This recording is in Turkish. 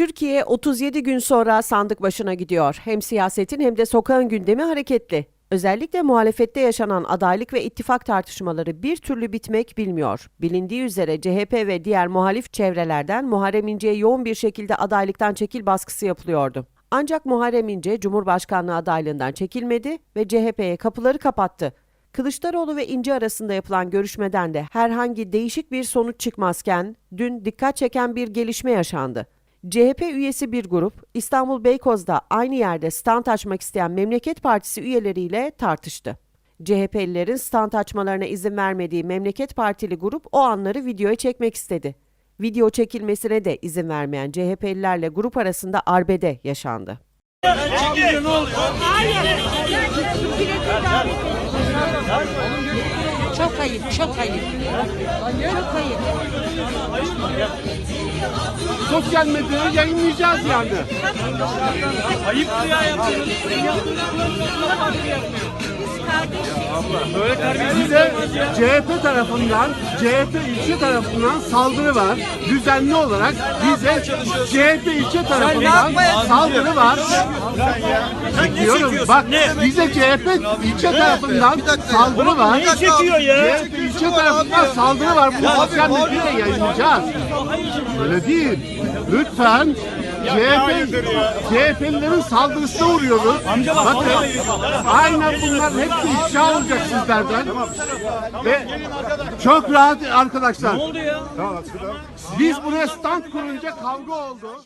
Türkiye 37 gün sonra sandık başına gidiyor. Hem siyasetin hem de sokağın gündemi hareketli. Özellikle muhalefette yaşanan adaylık ve ittifak tartışmaları bir türlü bitmek bilmiyor. Bilindiği üzere CHP ve diğer muhalif çevrelerden Muharrem İnce'ye yoğun bir şekilde adaylıktan çekil baskısı yapılıyordu. Ancak Muharrem İnce Cumhurbaşkanlığı adaylığından çekilmedi ve CHP'ye kapıları kapattı. Kılıçdaroğlu ve İnce arasında yapılan görüşmeden de herhangi değişik bir sonuç çıkmazken dün dikkat çeken bir gelişme yaşandı. CHP üyesi bir grup İstanbul Beykoz'da aynı yerde stand açmak isteyen Memleket Partisi üyeleriyle tartıştı. CHP'lilerin stand açmalarına izin vermediği Memleket Partili grup o anları videoya çekmek istedi. Video çekilmesine de izin vermeyen CHP'lilerle grup arasında arbede yaşandı. Çok ayıp, çok ayıp. Çok ayıp. sosyal medyaya yayınlayacağız yani. Bize CHP tarafından, CHP ilçe tarafından saldırı var. Düzenli olarak bize CHP ilçe tarafından saldırı var. Diyorum bak bize CHP ilçe tarafından saldırı var. çekiyor ya? CHP ilçe tarafından saldırı var. Bunu sosyal medyada yayınlayacağız. Öyle değil. Lütfen CHP, CHP'lilerin saldırısına uğruyoruz. Bakın aynen bunlar hepsi ifşa olacak sizlerden. Ve çok rahat arkadaşlar. Ne oldu ya? Biz buraya stand kurunca kavga oldu.